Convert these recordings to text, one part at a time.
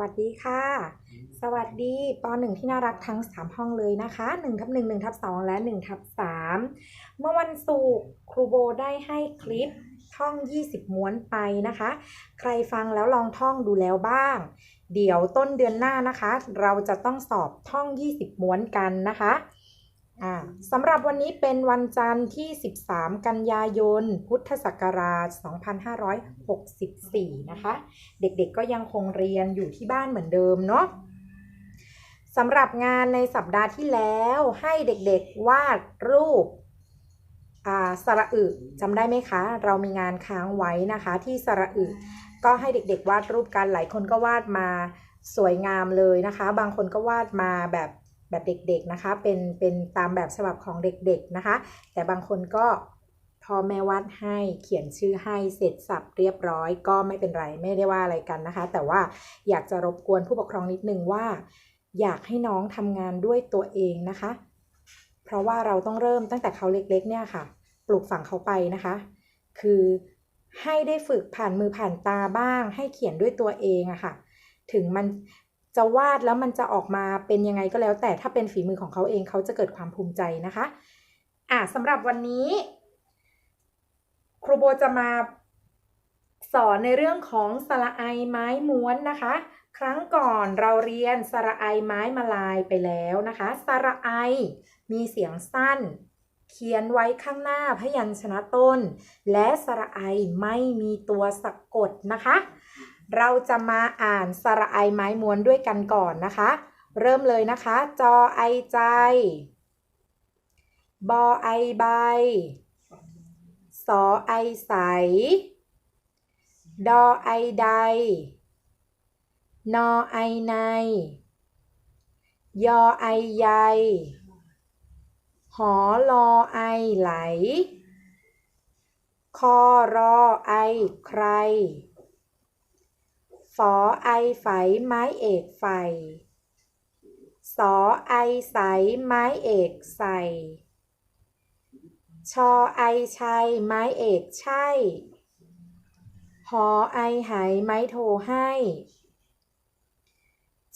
วัสดีค่ะ สวัสดีป .1 ที่น่ารักทั้ง 3 ห้องเลยนะคะ1ทับ1 1ทับ2และ1ทับ3เมื่อวันศุกร์ครูโบได้ให้คลิปท่อง 20 ม้วนไปนะคะ ใครฟังแล้วลองท่องดูแล้วบ้าง เดี๋ยวต้นเดือนหน้านะคะ เราจะต้องสอบท่อง 20 ม้วนกันนะคะอ่า สำหรับวันนี้เป็นวันจันทร์ที่ 13 กันยายน พุทธศักราช 2564 นะคะ เด็กๆก็ยังคงเรียนอยู่ที่บ้านเหมือนเดิมเนาะสำหรับงานในสัปดาห์ที่แล้วให้เด็กๆวาดรูปอ่าสระอึจำได้ไหมคะ เรามีงานค้างไว้นะคะที่สระอึก็ให้เด็กๆ วาดรูปกันหลายคนก็วาดมาสวยงามเลยนะคะ บางคนก็วาดมาแบบ แบบเด็กๆนะคะ เป็นเป็นตามแบบฉบับของเด็กๆนะคะ แต่บางคนก็พอแม่วาดให้เขียนชื่อให้เสร็จสับเรียบร้อย ก็ไม่เป็นไรไม่ได้ว่าอะไรกันนะคะ แต่ว่าอยากจะรบกวนผู้ปกครองนิดนึงว่า อยากให้น้องทำงานด้วยตัวเองนะคะ เพราะว่าเราต้องเริ่มตั้งแต่เขาเล็กๆ เนี่ยค่ะ ปลูกฝังเขาไปนะคะ คือให้ได้ฝึกผ่านมือผ่านตาบ้าง ให้เขียนด้วยตัวเองอะค่ะ ถึงมัน จะวาดแล้วมันจะออกมาเป็นยังไงก็แล้ว แต่ถ้าเป็นฝีมือของเขาเองเขาจะเกิดความภูมิใจนะคะอะสำหรับวันนี้ ครูโบจะมาสอนในเรื่องของสระไอไม้ม้วนนะคะ ครั้งก่อนเราเรียนสระไอไม้มาลายไปแล้วนะคะสระไอมีเสียงสั้น เขียนไว้ข้างหน้าพยัญชนะต้น และสระไอไม่มีตัวสะกดนะคะ เราจะมาอ่านสระไอไม้ม้วนด้วยกันก่อนนะคะ เริ่มเลยนะคะ จอไอใจ บอไอใบ สอไอใส ดอไอใด นอไอใน ยอไอใย หอลอไอไหล คอรอไอใคร ฝอไอไฝไม้เอกไฟสอไอใสไม้เอกใส่ชอไอชัยไม้เอกใช่หอไอไหไม้โทให้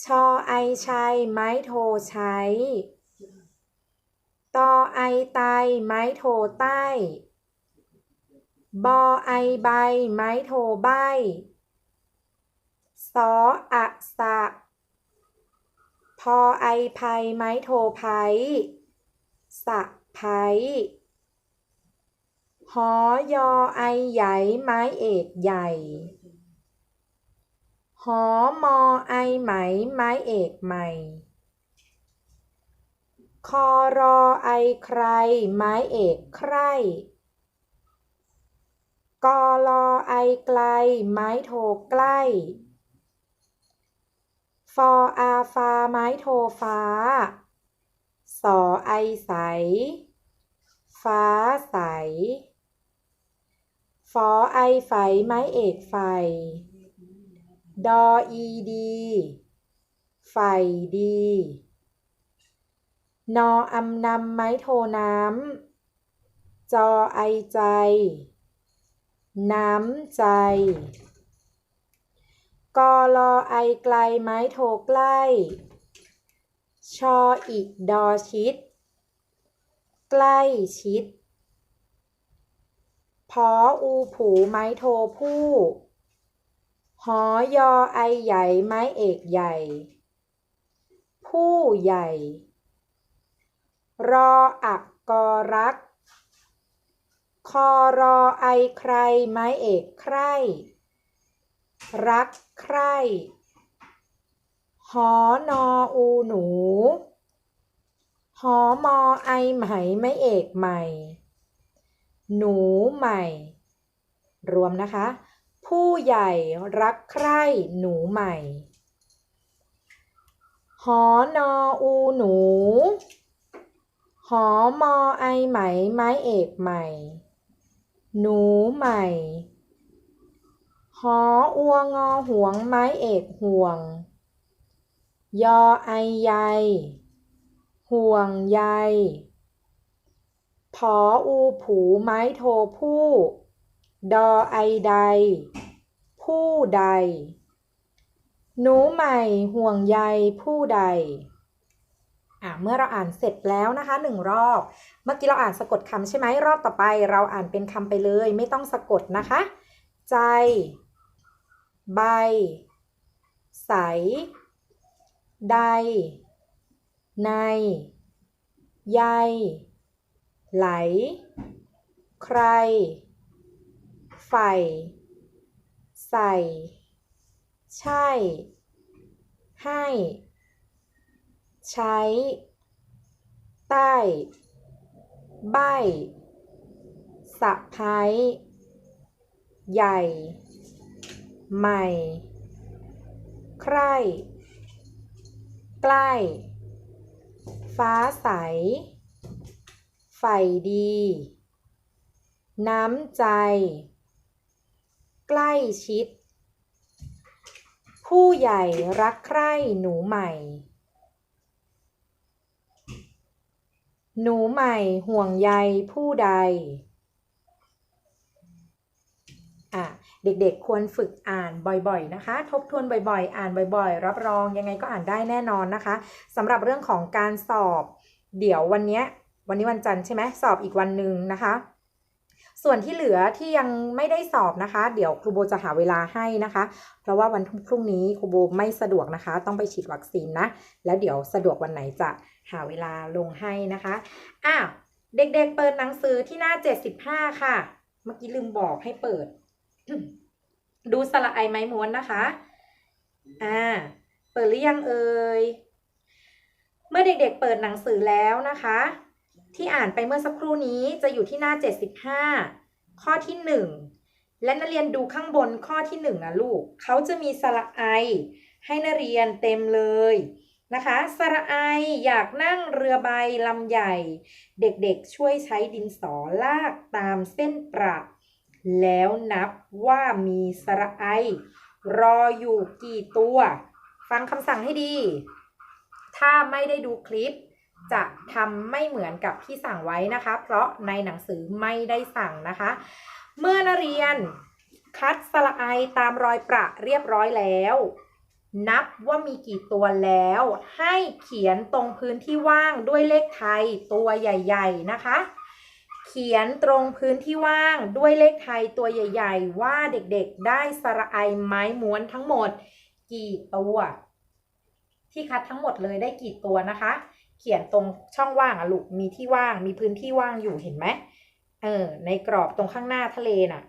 ชอไอชัยไม้โทใช้ตอไอไตไม้โทใต้ บอไอใบไม้โทใบ ออะสะ พอไอภัยไม้โทไพสะไพหอยอไอใหญ่ไม้เอกใหญ่ หอมอไอไหมไม้เอกใหม่ คอรอไอใครไม้เอกใครกอลอไอไกลไม้โทใกล้ ฟออาฟาไม้โทฟ้า สอไอใส ฟ้าใส ฟอไอไฟไม้เอกไฟ ดออีดี ไฟดี นออำนำไม้โทน้ำ จอไอใจ น้ำใจ กอลอไอไกลไม้โทใกล้ ชออีกดอชิด ใกล้ชิด พออูผูไม้โทผู้ หอยอไอใหญ่ไม้เอกใหญ่ ผู้ใหญ่ รออักกอรัก คอรอไอใครไม้เอกใครรัก ใคร หอนออูหนู หอมอไอไหมไม่เอกใหม่ หนูใหม่ รวมนะคะ ผู้ใหญ่รักใคร่หนูใหม่ หอนออูหนู หอมอไอไหมไม้เอกใหม่ หนูใหม่ หออัวงอหวงไม้เอกห่วง ยอไอใยห่วงใยผออูผูไม้โทผู้ ดอไอใด ผู้ใด หนูใหม่ห่วงใยผู้ใดอะเมื่อเราอ่านเสร็จแล้วนะคะหนึ่งรอบ เมื่อกี้เราอ่านสะกดคำใช่ไหมรอบต่อไป เราอ่านเป็นคำไปเลย ไม่ต้องสะกดนะคะ ใจ ใบ ใส ใด ใน ใย ไหล ใครใฝ่ใส่ ใช่ ให้ ใช้ ใต้ ใบสะพ้ายใหญ่ ใหม่ ใคร่ใกล้ ฟ้าใสใฝ่ดี น้ำใจ ใกล้ชิด ผู้ใหญ่รักใคร่หนูใหม่ หนูใหม่ห่วงใยผู้ใด อะ เด็กๆ ควรฝึกอ่านบ่อยๆนะคะ ทบทวนบ่อยๆ อ่านบ่อยๆ รับรองยังไงก็อ่านได้แน่นอนนะคะสำหรับเรื่องของการสอบ เดี๋ยววันนี้วันนี้วันจันทร์ใช่ไหมสอบอีกวันหนึ่งนะคะส่วนที่เหลือที่ยังไม่ได้สอบนะคะ เดี๋ยวครูโบจะหาเวลาให้นะคะ เพราะว่าวันพรุ่งนี้ครูโบไม่สะดวกนะคะ ต้องไปฉีดวัคซีนนะ แล้วเดี๋ยวสะดวกวันไหนจะหาเวลาลงให้นะคะอ้าวเด็กๆเปิดหนังสือที่หน้า 75 ค่ะ เมื่อกี้ลืมบอกให้เปิด ดูสระไอไม้ม้วนนะคะ อ่า เปิดหรือยังเอ่ย เมื่อเด็กๆเปิดหนังสือแล้วนะคะ ที่อ่านไปเมื่อสักครู่นี้จะอยู่ที่หน้า 75 ข้อที่ 1 และนักเรียนดูข้างบนข้อที่ 1 นะลูก เขาจะมีสระไอ ให้นักเรียนเต็มเลยนะคะสระไออยากนั่งเรือใบลำใหญ่ เด็กๆช่วยใช้ดินสอลากตามเส้นประ แล้วนับว่ามีสระไอ รออยู่กี่ตัว ฟังคำสั่งให้ดี ถ้าไม่ได้ดูคลิป จะทำไม่เหมือนกับที่สั่งไว้นะคะ เพราะในหนังสือไม่ได้สั่งนะคะ เมื่อนักเรียนคัดสระไอตามรอยประเรียบร้อยแล้ว นับว่ามีกี่ตัวแล้ว ให้เขียนตรงพื้นที่ว่างด้วยเลขไทยตัวใหญ่ ๆ นะคะ เขียนตรงพื้นที่ว่างด้วยเลขไทยตัวใหญ่ ๆ ว่าเด็กๆ ได้สระไอไม้ม้วนทั้งหมด กี่ตัว ที่คัดทั้งหมดเลยได้กี่ตัวนะคะ เขียนตรงช่องว่างอะลูกมีที่ว่างมีพื้นที่ว่างอยู่เห็นไหมเออในกรอบตรงข้างหน้าทะเลน่ะ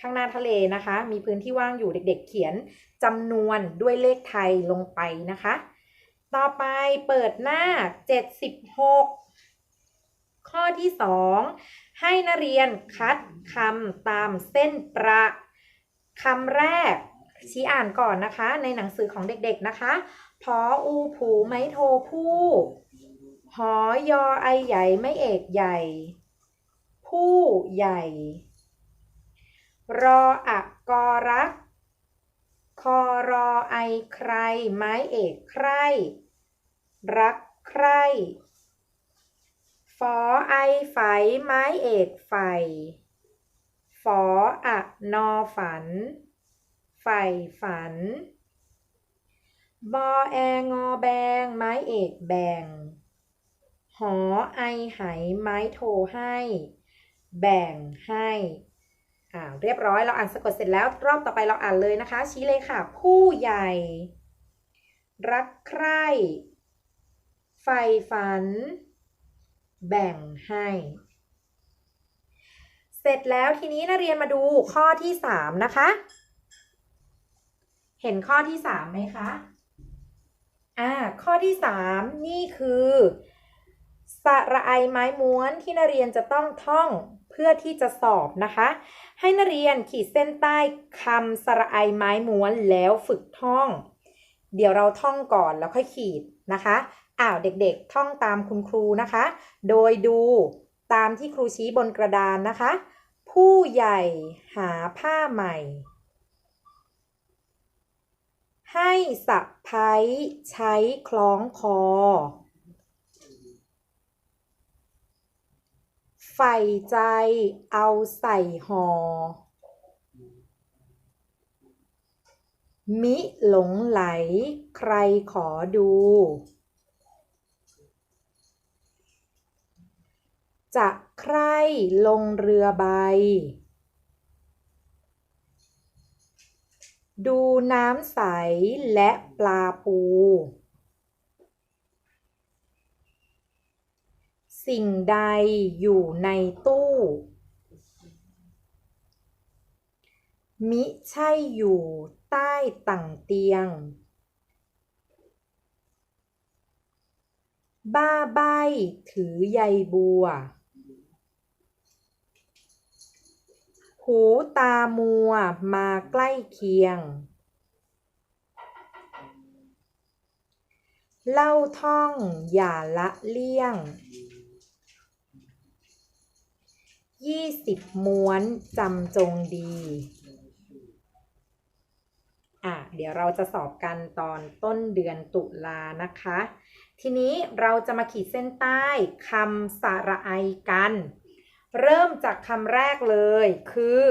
ข้างหน้าทะเลนะคะ มีพื้นที่ว่างอยู่เด็ก ๆ เขียนจำนวนด้วยเลขไทยลงไปนะคะ ต่อไปเปิดหน้า 76 ข้อที่ 2 ให้นักเรียนคัดคำตามเส้นประคำแรก ชี้อ่านก่อนนะคะ ในหนังสือของเด็กๆนะคะพออูผูไม้โทผู้หอยอไอใหญ่ไม่เอกใหญ่ ผู้ใหญ่ รออะกอรัก คอรอไอใคร ไม้เอกใคร รักใคร ฟอไอไฝไม้เอกไฟฟออะนอฝันไฟฝัน บอแองอแบง ไม้เอกแบง หอไอไหไม้โทให้ แบ่งให้อ่าเรียบร้อยเราอ่านสะกดเสร็จแล้ว รอบต่อไปเราอ่านเลยนะคะ ชี้เลยค่ะ ผู้ใหญ่ รักใคร่ใฝ่ฝัน แบ่งให้ เสร็จแล้วทีนี้นักเรียนมาดูข้อที่สามนะคะ เห็นข้อที่สามไหมคะ อ่า ข้อที่สามนี่คือสระไอไม้ม้วนที่นักเรียนจะต้องท่องเพื่อที่จะสอบนะคะ ให้นักเรียนขีดเส้นใต้คำสระไอไม้ม้วนแล้วฝึกท่อง เดี๋ยวเราท่องก่อนแล้วค่อยขีดนะคะ อ้าวเด็กๆ ท่องตามคุณครูนะคะ โดยดูตามที่ครูชี้บนกระดานนะคะ ผู้ใหญ่หาผ้าใหม่ ให้สะพ้ายใช้คล้องคอ ใฝ่ใจเอาใส่หอ่อมิหลงไหลใครขอดู จะใครลงเรือใบ ดูน้ำใสและปลาปู สิ่งใดอยู่ในตู้ มิใช่อยู่ใต้ต่างเตียง บ้าใบถือใยบัว หูตามัวมาใกล้เคียง เล่าท่องอย่าละเลี่ยง ยี่สิบม้วนจำจงดี อะ เดี๋ยวเราจะสอบกันตอนต้นเดือนตุลานะคะ ทีนี้เราจะมาขีดเส้นใต้คำสระไอกัน เริ่มจากคำแรกเลยคือ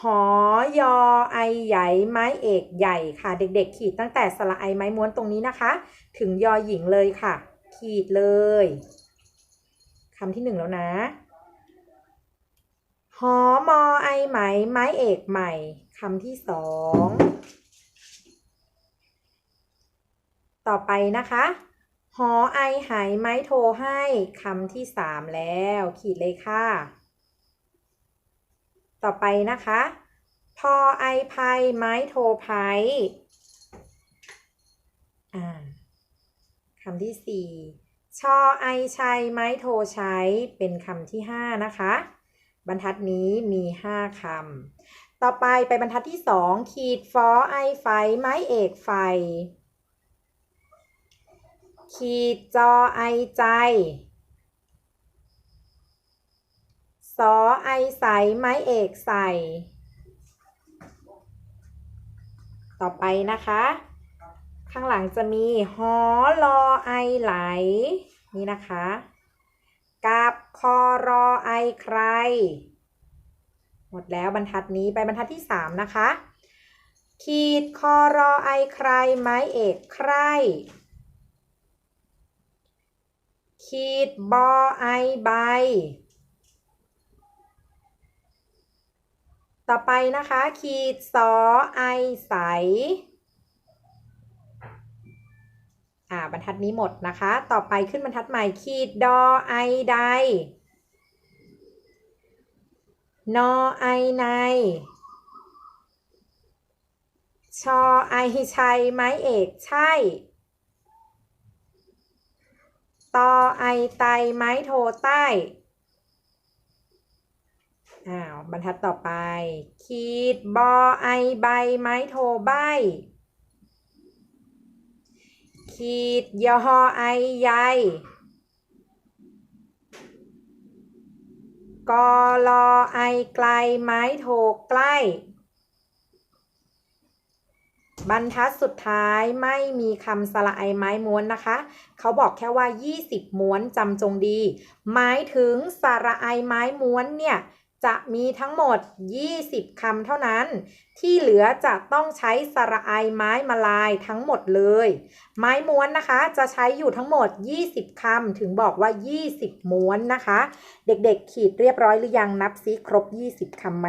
หอยอไอใหญ่ไม้เอกใหญ่ค่ะ เด็กๆ ขีดตั้งแต่สระไอไม้ม้วนตรงนี้นะคะ ถึงยอหญิงเลยค่ะ ขีดเลยคำที่หนึ่งแล้วนะหอมอไอไหม ไม้เอกใหม่คำที่สอง ต่อไปนะคะ หอไอหายไม้โทรให้คำที่สามแล้ว ขีดเลยค่ะ ต่อไปนะคะ พอไอภัยไม้โทรภัยอ่าคำที่สี่ชอไอชัยไม้โทรใช้เป็นคำที่ห้านะคะ บรรทัดนี้มีห้าคำ ต่อไปไปบรรทัดที่สองขีดฟอไอไฟไม้เอกไฟ ขีดจอไอใจ สอไอใสไม้เอกใส่ ต่อไปนะคะ ข้างหลังจะมีหอลอไอไหล นี่นะคะกับคอรอไอใคร หมดแล้วบรรทัดนี้ไปบรรทัดที่สามนะคะ ขีดคอรอไอใครไม้เอกใคร ขีดบอไอใบ ต่อไปนะคะ ขีดสอไอใส อ่าบรรทัดนี้หมดนะคะ ต่อไปขึ้นบรรทัดใหม่ ขีดดอไอใด นอไอในชอไอชัยไม้เอกใช่ ตอไอไตไม้โทใต้อ้าวบรรทัดต่อไป ขีดบอไอใบไม้โทใบ ขีดยอไอใยกอลอไอไกลไม้โทใกล้ บรรทัดสุดท้ายไม่มีคำสระไอไม้ม้วนนะคะ เขาบอกแค่ว่า 20 ม้วนจำจงดี หมายถึงสระไอไม้ม้วนเนี่ยจะมีทั้งหมด 20 คำเท่านั้น ที่เหลือจะต้องใช้สระไอไม้มาลายทั้งหมดเลย ไม้ม้วนนะคะจะใช้อยู่ทั้งหมด 20 คำถึงบอกว่า 20 ม้วนนะคะ เด็กๆขีดเรียบร้อยหรือยังนับซิครบ 20 คำไหม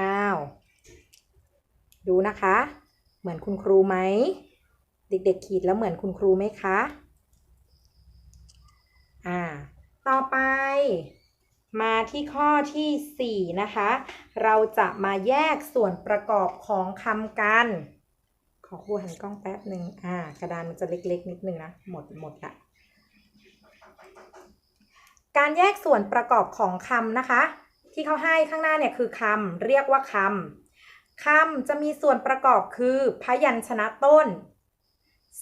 อ้าว ดูนะคะ เหมือนคุณครูไหม เด็กๆขีดแล้วเหมือนคุณครูไหมคะ อ่า ต่อไป มาที่ข้อที่ 4 นะคะ เราจะมาแยกส่วนประกอบของคำกัน ขอครูหันกล้องแป๊บหนึ่งอ่า กระดานมันจะเล็กๆ นิดนึงนะ หมดหมดละการแยกส่วนประกอบของคำนะคะ ที่เขาให้ข้างหน้าเนี่ยคือคำเรียกว่าคำ คำจะมีส่วนประกอบคือ พยัญชนะต้น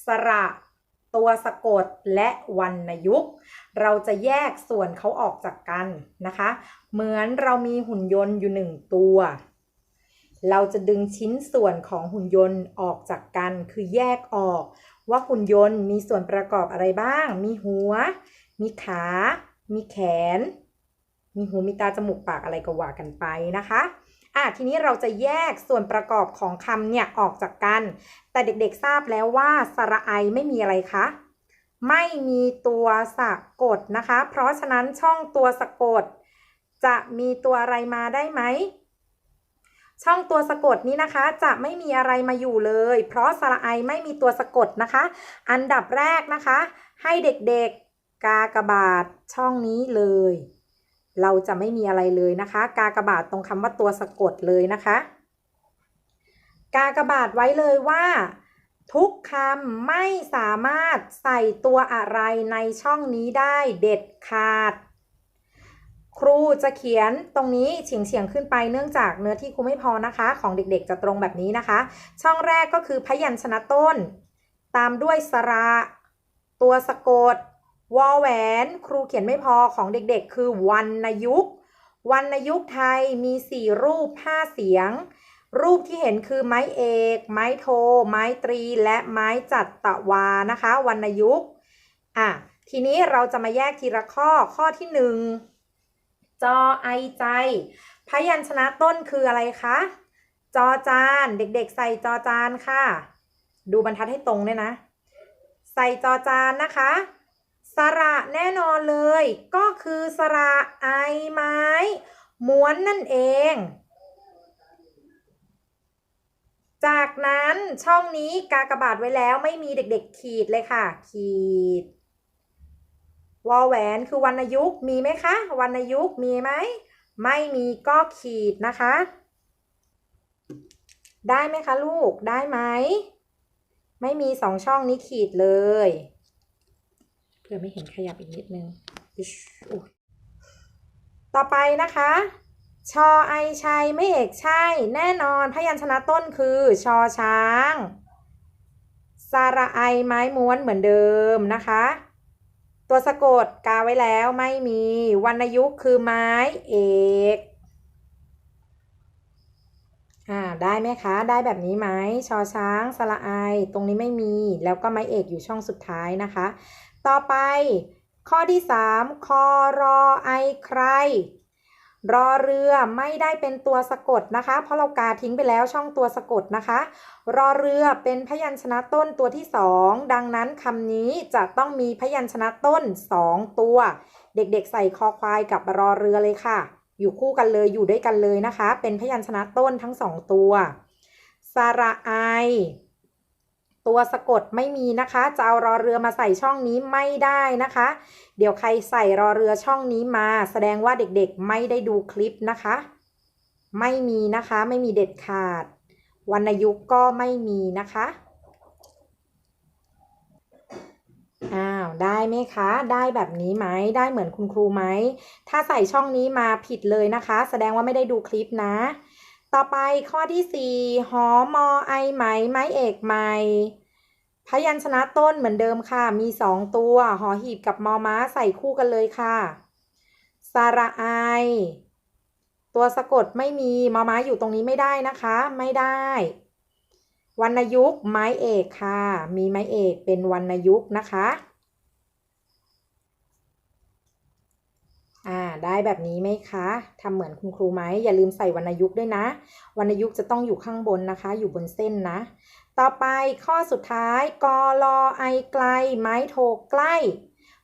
สระ ตัวสะกดและวรรณยุกต์ เราจะแยกส่วนเขาออกจากกันนะคะ เหมือนเรามีหุ่นยนต์อยู่หนึ่งตัว เราจะดึงชิ้นส่วนของหุ่นยนต์ออกจากกัน คือแยกออก ว่าหุ่นยนต์มีส่วนประกอบอะไรบ้าง มีหัว มีขา มีแขน มีหู มีตา จมูก ปากอะไรก็ว่ากันไปนะคะ อะทีนี้เราจะแยกส่วนประกอบของคำเนี่ยออกจากกัน แต่เด็กๆทราบแล้วว่าสระไอไม่มีอะไรคะ ไม่มีตัวสะกดนะคะ เพราะฉะนั้นช่องตัวสะกด จะมีตัวอะไรมาได้ไหม ช่องตัวสะกดนี้นะคะ จะไม่มีอะไรมาอยู่เลย เพราะสระไอไม่มีตัวสะกดนะคะ อันดับแรกนะคะ ให้เด็กๆกากบาทช่องนี้เลย เราจะไม่มีอะไรเลยนะคะ กากบาทตรงคำว่าตัวสะกดเลยนะคะ กากบาทไว้เลยว่า ทุกคำไม่สามารถใส่ตัวอะไรในช่องนี้ได้เด็ดขาด ครูจะเขียนตรงนี้เฉียงเฉียงๆขึ้นไปเนื่องจากเนื้อที่ครูไม่พอนะคะ ของเด็กๆจะตรงแบบนี้นะคะ ช่องแรกก็คือพยัญชนะต้น ตามด้วยสระ ตัวสะกด วอแหวนครูเขียนไม่พอของเด็กๆ คือวรรณยุกต์วรรณยุกต์ไทยมี 4 รูป 5 เสียง รูปที่เห็นคือไม้เอก ไม้โท ไม้ตรี และไม้จัดตะวานะคะวรรณยุกต์อะทีนี้เราจะมาแยกทีละข้อข้อที่หนึ่งจอไอใจ พยัญชนะต้นคืออะไรคะ จอจานเด็กๆ ใส่จอจานค่ะ ดูบรรทัดให้ตรงด้วยนะ ใส่จอจานนะคะ สระแน่นอนเลย ก็คือสระไอไม้ม้วนนั่นเอง จากนั้นช่องนี้กากบาทไว้แล้วไม่มีเด็กๆขีดเลยค่ะ ขีด วอแหวนคือวรรณยุกมีไหมคะวรรณยุกมีไหม ไม่มีก็ขีดนะคะ ได้ไหมคะลูกได้ไหม ไม่มีสองช่องนี้ขีดเลยเพื่อไม่เห็นขยับอีกนิดนึง ต่อไปนะคะ ชอไอชัยไม่เอกใช่ แน่นอนพยัญชนะต้นคือชอช้างสาระไอไม้ม้วนเหมือนเดิมนะคะ ตัวสะกดกาไว้แล้วไม่มีวรรณยุกต์คือไม้เอกอ่าได้ไหมคะ ได้แบบนี้ไหมชอช้างสระไอตรงนี้ไม่มี แล้วก็ไม้เอกอยู่ช่องสุดท้ายนะคะ ต่อไป ข้อที่ 3 คอรอไอใคร รอเรือไม่ได้เป็นตัวสะกดนะคะ เพราะเรากาทิ้งไปแล้วช่องตัวสะกดนะคะ รอเรือเป็นพยัญชนะต้นตัวที่ 2 ดังนั้นคำนี้จะต้องมีพยัญชนะต้น 2 ตัว เด็กๆ ใส่คอควายกับรอเรือเลยค่ะ อยู่คู่กันเลยอยู่ด้วยกันเลยนะคะ เป็นพยัญชนะต้นทั้งสองตัวสระไอ ตัวสะกดไม่มีนะคะจะเอารอเรือมาใส่ช่องนี้ไม่ได้นะคะ เดี๋ยวใครใส่รอเรือช่องนี้มา แสดงว่าเด็กๆไม่ได้ดูคลิปนะคะ ไม่มีนะคะไม่มีเด็ดขาดวรรณยุกต์ก็ไม่มีนะคะอ้าวได้ไหมคะ ได้แบบนี้ไหมได้เหมือนคุณครูไหมถ้าใส่ช่องนี้มาผิดเลยนะคะ แสดงว่าไม่ได้ดูคลิปนะ ต่อไปข้อที่ 4 หอมอไอไหม ไม้เอกไหมพยัญชนะต้นเหมือนเดิมค่ะ มี 2 ตัว หอหีบกับมอม้าใส่คู่กันเลยค่ะสระไอ ตัวสะกดไม่มี มอม้าอยู่ตรงนี้ไม่ได้นะคะ ไม่ได้ วรรณยุกต์ไม้เอกค่ะ มีไม้เอกเป็นวรรณยุกต์นะคะ อ่าได้แบบนี้ไหมคะทำเหมือนคุณครูไหมอย่าลืมใส่วรรณยุกต์ด้วยนะ วรรณยุกต์จะต้องอยู่ข้างบนนะคะ อยู่บนเส้นนะ ต่อไปข้อสุดท้ายกอลอไอไกล ไม้โทใกล้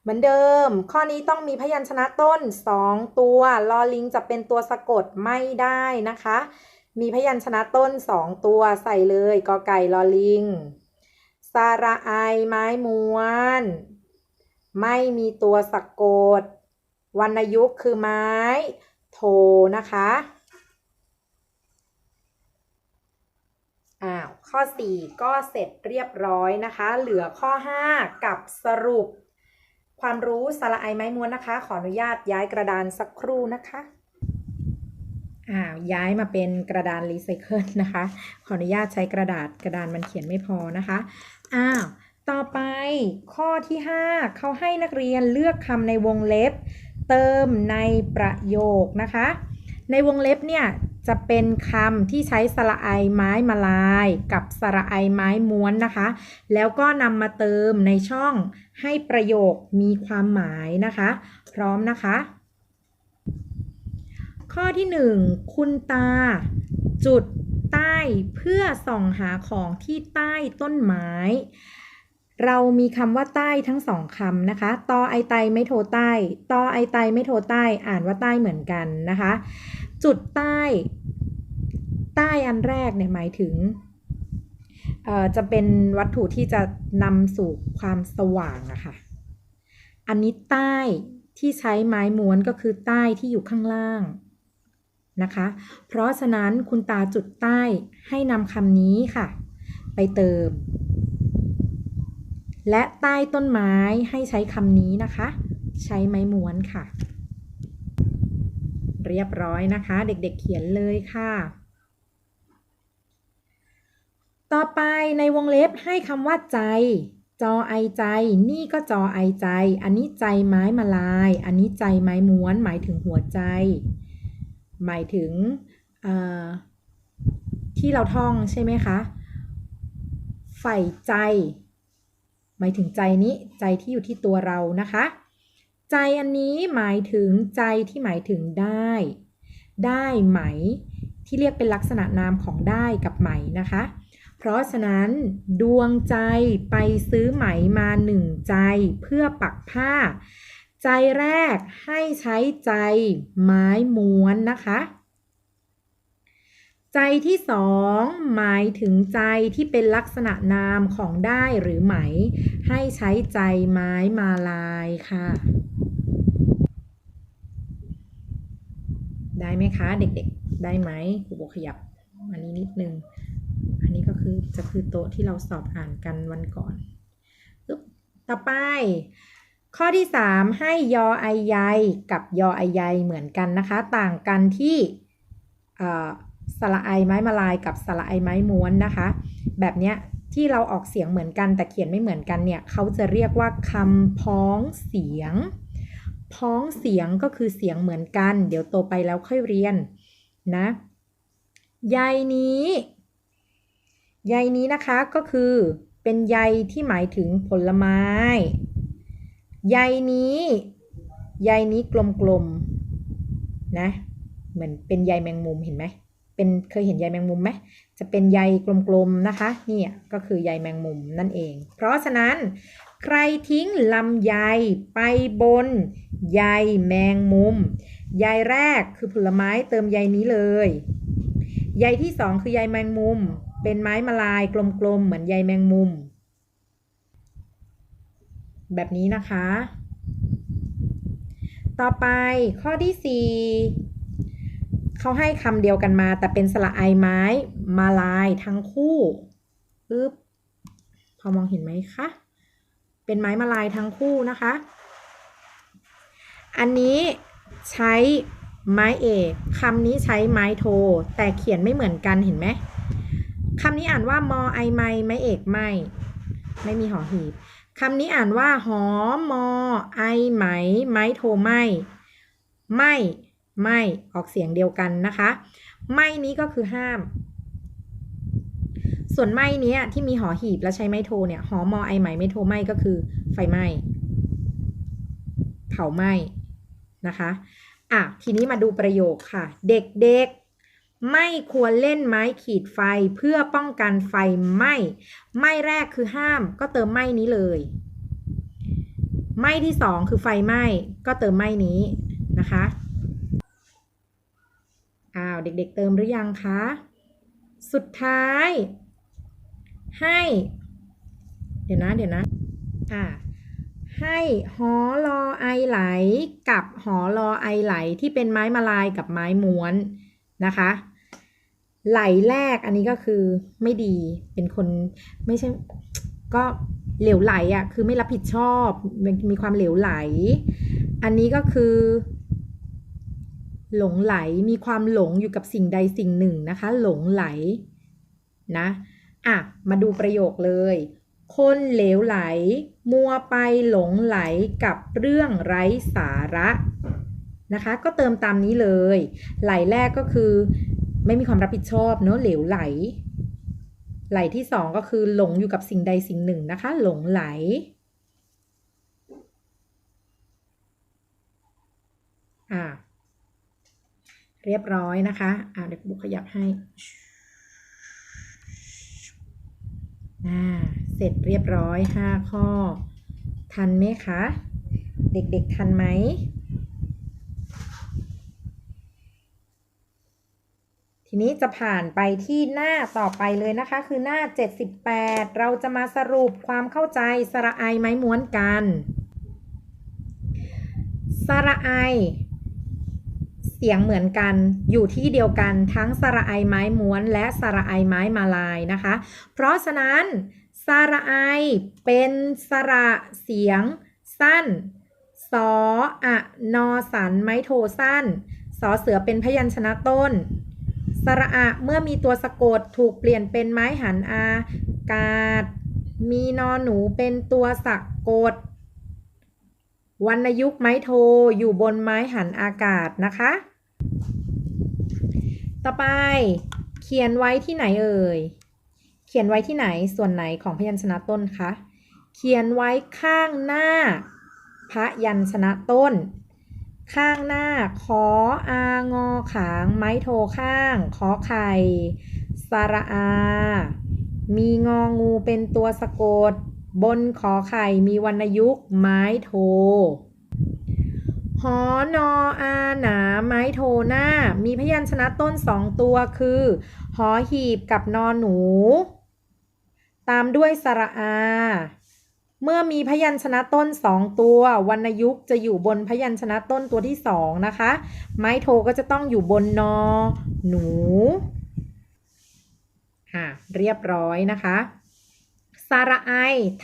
เหมือนเดิม ข้อนี้ต้องมีพยัญชนะต้น 2 ตัวลอลิงจะเป็นตัวสะกดไม่ได้นะคะ มีพยัญชนะต้น 2 ตัวใส่เลยกอไก่ลอลิงสระไอไม้ม้วน ไม่มีตัวสะกด วรรณยุกต์คือไม้ โทนะคะอ้าวข้อ 4 ก็เสร็จเรียบร้อยนะคะ เหลือข้อ 5 กับสรุป ความรู้สระไอไม้ม้วนนะคะ ขออนุญาตย้ายกระดานสักครู่นะคะอ้าวย้ายมาเป็นกระดานรีไซเคิลนะคะ ขออนุญาตใช้กระดาษกระดานมันเขียนไม่พอนะคะอ้าวต่อไปข้อที่ 5 เขาให้นักเรียนเลือกคำในวงเล็บ เติมในประโยคนะคะ ในวงเล็บเนี่ยจะเป็นคำที่ใช้สระไอไม้มาลาย กับสระไอไม้ม้วนนะคะ แล้วก็นำมาเติมในช่องให้ประโยคมีความหมายนะคะ พร้อมนะคะ ข้อที่หนึ่งคุณตา จุดใต้เพื่อส่องหาของที่ใต้ต้นไม้ เรามีคำว่าใต้ทั้งสองคำนะคะ ตอไอไตไม่โทรใต้ ตอไอไตไม่โทรใต้ อ่านว่าใต้เหมือนกันนะคะ จุดใต้ ใต้อันแรกเนี่ยหมายถึงเอ่อจะเป็นวัตถุที่จะนำสู่ความสว่างอะค่ะ อันนี้ใต้ที่ใช้ไม้ม้วนก็คือใต้ที่อยู่ข้างล่างนะคะ เพราะฉะนั้นคุณตาจุดใต้ให้นำคำนี้ค่ะ ไปเติม และใต้ต้นไม้ให้ใช้คำนี้นะคะ ใช้ไม้ม้วนค่ะ เรียบร้อยนะคะ เด็กๆเขียนเลยค่ะ ต่อไปในวงเล็บให้คำว่าใจ จอไอใจ นี่ก็จอไอใจ อันนี้ใจไม้มาลาย อันนี้ใจไม้ม้วน หมายถึงหัวใจ หมายถึงที่เราท่องใช่ไหมคะ ใฝ่ใจ หมายถึงใจนี้ใจที่อยู่ที่ตัวเรานะคะ ใจอันนี้หมายถึงใจที่หมายถึงได้ ได้ไหม ที่เรียกเป็นลักษณะนามของได้กับไหมนะคะ เพราะฉะนั้น ดวงใจไปซื้อไหมมาหนึ่งใจเพื่อปักผ้า ใจแรกให้ใช้ใจไม้ม้วนนะคะ ใจที่สองหมายถึงใจที่เป็นลักษณะนามของได้หรือไหม ให้ใช้ใจไม้มาลายค่ะ ได้ไหมคะเด็กๆ ได้ไหมครูโบขยับอันนี้นิดนึง อันนี้ก็คือจะคือโต๊ะที่เราสอบอ่านกันวันก่อน ต่อไป ข้อที่ 3 ให้ยอไอใยกับยอไอใยเหมือนกันนะคะ ต่างกันที่อ่อ สระไอไม้มาลายกับสระไอไม้ม้วนนะคะ แบบเนี้ยที่เราออกเสียงเหมือนกันแต่เขียนไม่เหมือนกันเนี่ยเขาจะเรียกว่าคำพ้องเสียง พ้องเสียงก็คือเสียงเหมือนกัน เดี๋ยวโตไปแล้วค่อยเรียนนะใยนี้ใยนี้นะคะก็คือเป็นใยที่หมายถึงผลไม้ใยนี้ใยนี้กลมๆนะเหมือนเป็นใยแมงมุมเห็นไหม เป็นเคยเห็นใยแมงมุมไหมจะเป็นใยกลมๆนะคะนี่ก็คือใยแมงมุมนั่นเอง เพราะฉะนั้นใครทิ้งลำไยไปบนใยแมงมุมใยแรกคือผลไม้เติมใยนี้เลยใยที่สองคือใยแมงมุม เป็นไม้มาลายกลมๆเหมือนใยแมงมุม แบบนี้นะคะ ต่อไปข้อที่4 เขาให้คำเดียวกันมา แต่เป็นสระไอไม้ มาลายทั้งคู่ปึ๊บพอมองเห็นไหมคะ เป็นไม้มาลายทั้งคู่นะคะ อันนี้ใช้ไม้เอกคำนี้ใช้ไม้โท แต่เขียนไม่เหมือนกันเห็นไหมคำนี้อ่านว่ามอไอไม้ไม้เอกไม่ไม่มีหอหีบคำนี้อ่านว่าหอมอไอไหม ไม้โทไม่ ไม่ ไม่ออกเสียงเดียวกันนะคะ ไม่นี้ก็คือห้าม ส่วนไม่เนี้ยที่มีหอหีบแล้วใช้ไม้โทเนี่ยหอมอไอไหมไม่โทไม่ก็คือ ไฟไหม้เผาไหม้นะคะอะทีนี้มาดูประโยคค่ะ เด็กๆ ไม่ควรเล่นไม้ขีดไฟเพื่อป้องกันไฟไหม้ไหม้แรกคือห้าม ก็เติมไหม้นี้เลยไหม้ที่สองคือไฟไหม้ก็เติมไหม้นี้นะคะ อ้าวเด็กๆเติมหรือยังคะ สุดท้าย ให้ เดี๋ยวนะเดี๋ยวนะอ่าให้หอรอไอไหลกับหอรอไอไหลที่เป็นไม้มาลายกับไม้ม้วนนะคะ ไหลแรกอันนี้ก็คือไม่ดีเป็นคนไม่ใช่ก็เหลวไหลอะ่ะคือไม่รับผิดชอบมีความเหลวไหล อันนี้ก็คือ หลงไหลมีความหลงอยู่กับสิ่งใดสิ่งหนึ่งนะคะ หลงไหลนะอะมาดูประโยคเลย คนเหลวไหล มัวไปหลงไหลกับเรื่องไร้สาระนะคะ ก็เติมตามนี้เลย ไหลแรกก็คือ ไม่มีความรับผิดชอบเนอะเหลวไหล ไหลที่สองก็คือหลงอยู่กับสิ่งใดสิ่งหนึ่งนะคะ หลงไหลอ่า เรียบร้อยนะคะอ่าเดี๋ยวครูขยับให้อ่าเสร็จเรียบร้อย 5 ข้อ ทันไหมคะ เด็กๆทันไหมทีนี้จะผ่านไปที่หน้าต่อไปเลยนะคะ คือหน้า 78 เราจะมาสรุปความเข้าใจสระไอไม้ม้วนกัน สระไอ สียงเหมือนกันอยู่ที่เดียวกันทั้งสระไอไม้ม้วนและสระไอไม้มาลายนะคะ เพราะฉะนั้นสระไอเป็นสระเสียงสั้นสออะนอสันไม้โทสั้นสอเสือเป็นพยัญชนะต้น สระอะเมื่อมีตัวสะกดถูกเปลี่ยนเป็นไม้หันอากาศ มีนอหนูเป็นตัวสะกดวรรณยุกต์ไม้โทอยู่บนไม้หันอากาศนะคะ ต่อไป เขียนไว้ที่ไหนเอ่ย เขียนไว้ที่ไหนส่วนไหนของพยัญชนะต้นคะ เขียนไว้ข้างหน้า พยัญชนะต้น ข้างหน้าขออางอขาง ไม้โทข้าง ขอไข่สระอา มีงองูเป็นตัวสะกด บนขอไข่มีวรรณยุกต์ไม้โท หอนออาหนาไม้โทหน้า มีพยัญชนะต้นสองตัวคือ หอหีบกับนอหนู ตามด้วยสระอา เมื่อมีพยัญชนะต้นสองตัววรรณยุกต์จะอยู่บนพยัญชนะต้นตัวที่สองนะคะ ไม้โทก็จะต้องอยู่บนนอ หนู อะ เรียบร้อยนะคะ สระไอ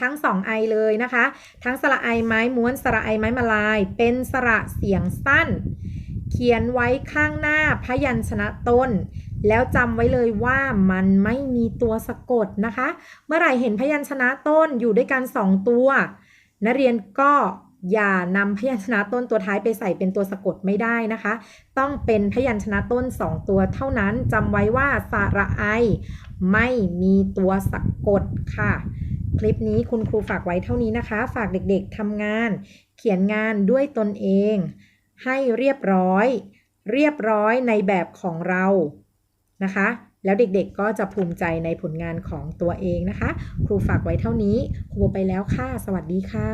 ทั้งสองไอเลยนะคะ ทั้งสระไอไม้ม้วนสระไอไม้มาลาย เป็นสระเสียงสั้น เขียนไว้ข้างหน้าพยัญชนะต้น แล้วจำไว้เลยว่ามันไม่มีตัวสะกดนะคะ เมื่อไหร่เห็นพยัญชนะต้นอยู่ด้วยกันสองตัว นักเรียนก็อย่านำพยัญชนะต้นตัวท้ายไปใส่เป็นตัวสะกดไม่ได้นะคะ ต้องเป็นพยัญชนะต้นสองตัวเท่านั้นจำไว้ว่าสระไอ ไม่มีตัวสะกดค่ะ คลิปนี้คุณครูฝากไว้เท่านี้นะคะ ฝากเด็กๆทำงาน เขียนงานด้วยตนเอง ให้เรียบร้อย เรียบร้อยในแบบของเรานะคะ แล้วเด็กๆก็จะภูมิใจในผลงานของตัวเองนะคะ ครูฝากไว้เท่านี้ ครูไปแล้วค่ะ สวัสดีค่ะ